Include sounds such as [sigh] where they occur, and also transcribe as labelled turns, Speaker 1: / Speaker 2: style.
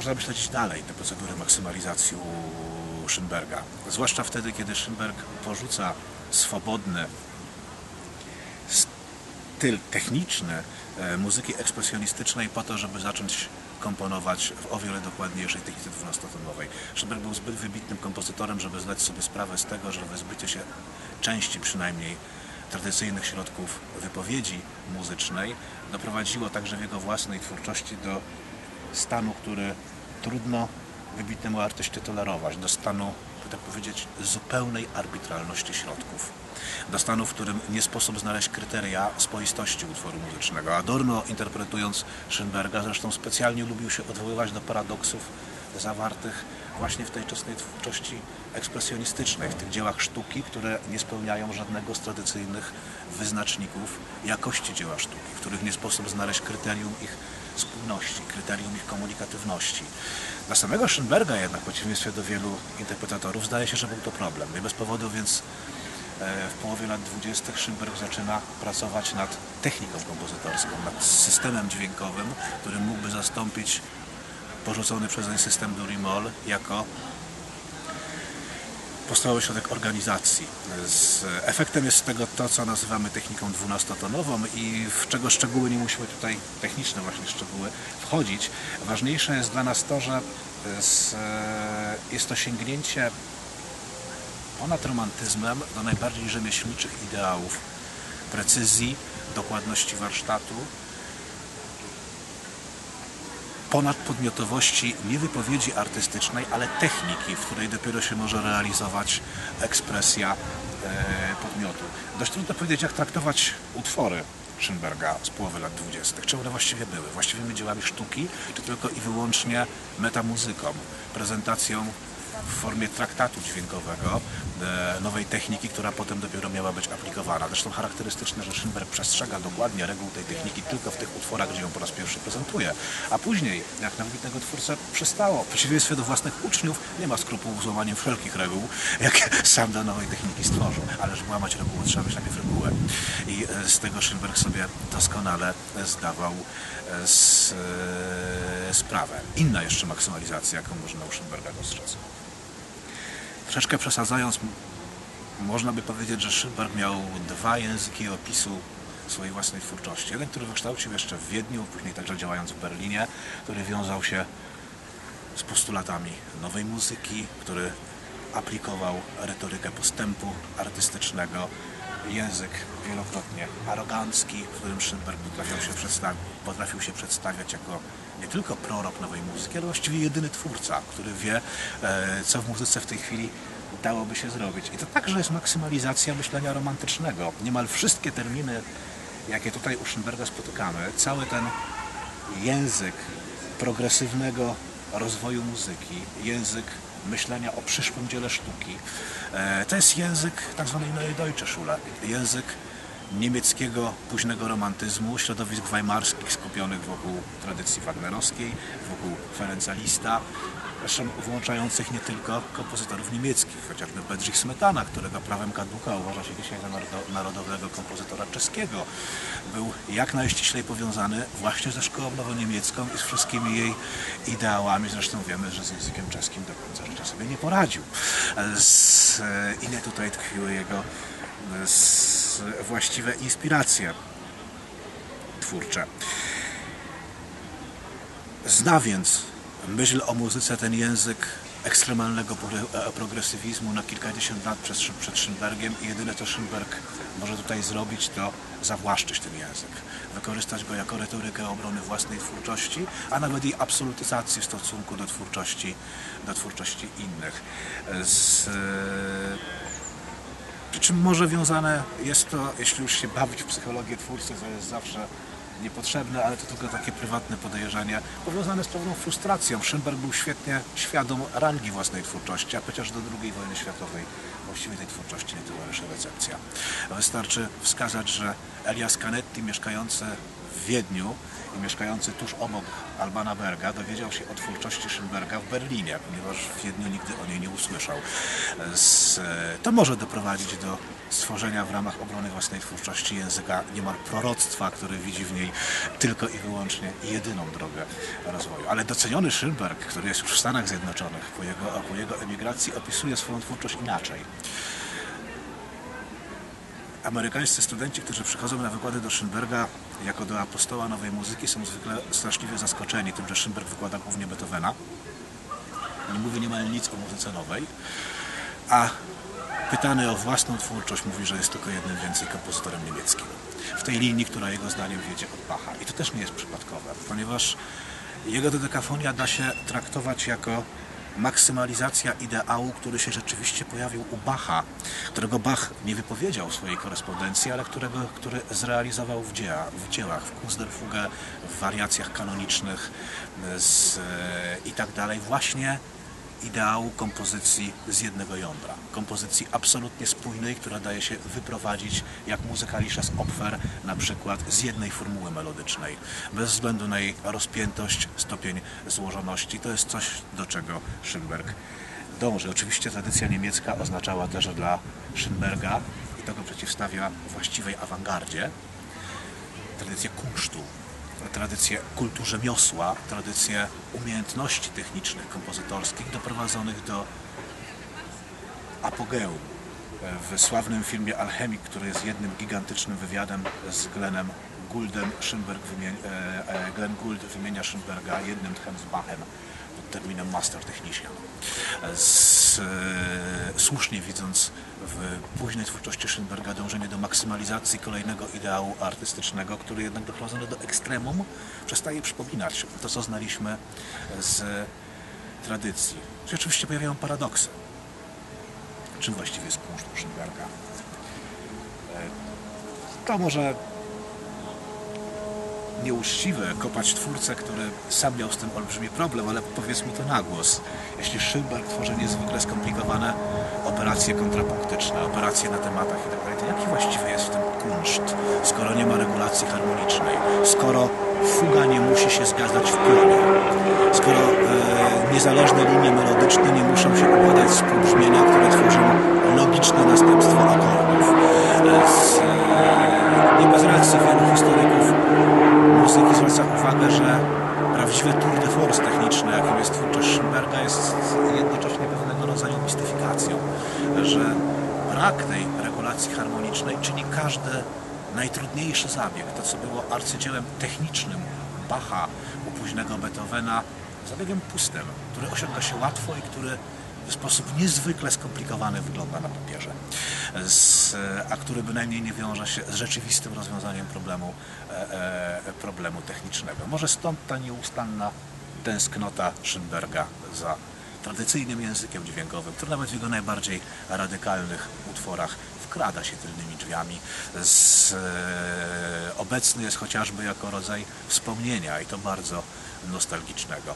Speaker 1: można by śledzić dalej te procedury maksymalizacji Schönberga. Zwłaszcza wtedy, kiedy Schönberg porzuca swobodny styl techniczny e, muzyki ekspresjonistycznej po to, żeby zacząć komponować w o wiele dokładniejszej technice dwunastotonowej. Schönberg był zbyt wybitnym kompozytorem, żeby zdać sobie sprawę z tego, że wyzbycie się części przynajmniej tradycyjnych środków wypowiedzi muzycznej doprowadziło także w jego własnej twórczości do stanu, który trudno wybitnemu artyście tolerować, do stanu, by tak powiedzieć, zupełnej arbitralności środków. Do stanu, w którym nie sposób znaleźć kryteria spoistości utworu muzycznego. Adorno, interpretując Schönberga, zresztą specjalnie lubił się odwoływać do paradoksów zawartych właśnie w tej czesnej twórczości ekspresjonistycznej, w tych dziełach sztuki, które nie spełniają żadnego z tradycyjnych wyznaczników jakości dzieła sztuki, w których nie sposób znaleźć kryterium ich spójności, kryterium ich komunikatywności. Dla samego Schönberga jednak, w przeciwieństwie do wielu interpretatorów, zdaje się, że był to problem. Nie bez powodu więc e, w połowie lat 20. Schönberg zaczyna pracować nad techniką kompozytorską, nad systemem dźwiękowym, który mógłby zastąpić porzucony przez nie system Durimol jako podstawowy środek organizacji. Z efektem jest tego to, co nazywamy techniką dwunastotonową i w czego szczegóły nie musimy tutaj, techniczne właśnie szczegóły, wchodzić. Ważniejsze jest dla nas to, że z, jest to sięgnięcie ponad romantyzmem do najbardziej rzemieślniczych ideałów precyzji, dokładności warsztatu, ponad podmiotowości nie wypowiedzi artystycznej, ale techniki, w której dopiero się może realizować ekspresja e, podmiotu. Dość trudno powiedzieć, jak traktować utwory Schönberga z połowy lat 20. Czy one właściwie były? Właściwymi dziełami sztuki, czy tylko i wyłącznie metamuzyką, prezentacją w formie traktatu dźwiękowego e, nowej techniki, która potem dopiero miała być aplikowana. Zresztą charakterystyczne, że Schönberg przestrzega dokładnie reguł tej techniki tylko w tych utworach, gdzie ją po raz pierwszy prezentuje. A później, jak na wybitnego twórcę przystało, w przeciwieństwie do własnych uczniów, nie ma skrupułów z łamaniem wszelkich reguł, jakie [laughs] sam do nowej techniki stworzył. Ale żeby łamać reguły, trzeba mieć najpierw regułę. I e, z tego Schönberg sobie doskonale zdawał e, z, sprawę. Inna jeszcze maksymalizacja, jaką można u Schönberga dostrzec troszeczkę przesadzając, można by powiedzieć, że Schönberg miał dwa języki opisu swojej własnej twórczości. Jeden, który wykształcił jeszcze w Wiedniu, później także działając w Berlinie, który wiązał się z postulatami nowej muzyki, który aplikował retorykę postępu artystycznego, język wielokrotnie arogancki, w którym Schönberg potrafił się, potrafił się przedstawiać jako nie tylko prorok nowej muzyki, ale właściwie jedyny twórca, który wie, e, co w muzyce w tej chwili dałoby się zrobić. I to także jest maksymalizacja myślenia romantycznego. Niemal wszystkie terminy, jakie tutaj u Schönberga spotykamy, cały ten język progresywnego rozwoju muzyki, język myślenia o przyszłym dziele sztuki, e, to jest język tak zwanej Neue Deutsche Schule, język niemieckiego późnego romantyzmu, środowisk weimarskich skupionych wokół tradycji wagnerowskiej, wokół Ferenca Lista, zresztą włączających nie tylko kompozytorów niemieckich, chociażby Bedřich Smetana, którego prawem kaduka uważa się dzisiaj za narodowego kompozytora czeskiego. Był jak najściślej powiązany właśnie ze szkołą nowoniemiecką i z wszystkimi jej ideałami. Zresztą wiemy, że z językiem czeskim do sobie nie poradził. Ile tutaj tkwiły jego z, właściwe inspiracje twórcze. Zna więc myśl o muzyce ten język ekstremalnego e, progresywizmu na kilkadziesiąt lat przed, przed Schönbergiem i jedyne co Schönberg może tutaj zrobić to zawłaszczyć ten język, wykorzystać go jako retorykę obrony własnej twórczości, a nawet i absolutyzacji w stosunku do twórczości, do twórczości innych. Z, przy czym może wiązane jest to, jeśli już się bawić w psychologię twórcy, to jest zawsze niepotrzebne, ale to tylko takie prywatne podejrzenie, powiązane z pewną frustracją. Schönberg był świetnie świadom rangi własnej twórczości, a chociaż do II wojny światowej właściwie tej twórczości nie towarzyszy recepcja. Wystarczy wskazać, że Elias Canetti, mieszkający w Wiedniu mieszkający tuż obok Albana Berga dowiedział się o twórczości Schönberga w Berlinie, ponieważ w Wiedniu nigdy o niej nie usłyszał. To może doprowadzić do stworzenia w ramach obrony własnej twórczości języka niemal proroctwa, które widzi w niej tylko i wyłącznie jedyną drogę rozwoju. Ale doceniony Schönberg, który jest już w Stanach Zjednoczonych po jego, po jego emigracji, opisuje swoją twórczość inaczej. Amerykańscy studenci, którzy przychodzą na wykłady do Schönberga jako do apostoła nowej muzyki są zwykle straszliwie zaskoczeni tym, że Schönberg wykłada głównie Beethovena. Nie mówi niemal nic o muzyce nowej, a pytany o własną twórczość mówi, że jest tylko jednym więcej kompozytorem niemieckim. W tej linii, która jego zdaniem wiedzie od Bacha. I to też nie jest przypadkowe, ponieważ jego dodekafonia da się traktować jako maksymalizacja ideału, który się rzeczywiście pojawił u Bacha, którego Bach nie wypowiedział w swojej korespondencji, ale którego, który zrealizował w, dzieła, w dziełach, w Kunstderfuge, w wariacjach kanonicznych z, i tak dalej, właśnie ideału kompozycji z jednego jądra. Kompozycji absolutnie spójnej, która daje się wyprowadzić jak muzykalisza z Opfer na przykład z jednej formuły melodycznej. Bez względu na jej rozpiętość, stopień złożoności. To jest coś, do czego Schönberg dąży. Oczywiście tradycja niemiecka oznaczała też dla Schönberga i tego przeciwstawia właściwej awangardzie tradycję kunsztu, tradycję kultu rzemiosła, tradycję umiejętności technicznych, kompozytorskich doprowadzonych do apogeum. W sławnym filmie Alchemik, który jest jednym gigantycznym wywiadem z Glenem Gouldem, Schönberg wymienia, Glenn Gould wymienia Schönberga jednym tchem z Bachem terminem Master Technician. Z, e, słusznie widząc w późnej twórczości Schönberga dążenie do maksymalizacji kolejnego ideału artystycznego, który jednak doprowadzony do ekstremum przestaje przypominać to, co znaliśmy z tradycji. Czyli oczywiście pojawiają paradoksy. Czym właściwie jest kunszt Schönberga? E, to może nieuczciwe kopać twórcę, który sam miał z tym olbrzymi problem, ale powiedzmy to na głos. Jeśli Schönberg tworzy niezwykle skomplikowane operacje kontrapunktyczne, operacje na tematach itd., to jaki właściwie jest w tym kunszt, skoro nie ma regulacji harmonicznej, skoro fuga nie musi się zgadzać w pionie, skoro e, niezależne linie melodyczne nie muszą się układać z półbrzmienia, które tworzą brak tej regulacji harmonicznej czyni każdy najtrudniejszy zabieg, to co było arcydziełem technicznym Bacha u późnego Beethovena, zabiegiem pustym, który osiąga się łatwo i który w sposób niezwykle skomplikowany wygląda na papierze, a który bynajmniej nie wiąże się z rzeczywistym rozwiązaniem problemu, e, e, problemu technicznego. Może stąd ta nieustanna tęsknota Schönberga za tradycyjnym językiem dźwiękowym, który nawet w jego najbardziej radykalnych utworach wkrada się tylnymi drzwiami. Z, e, obecny jest chociażby jako rodzaj wspomnienia i to bardzo nostalgicznego.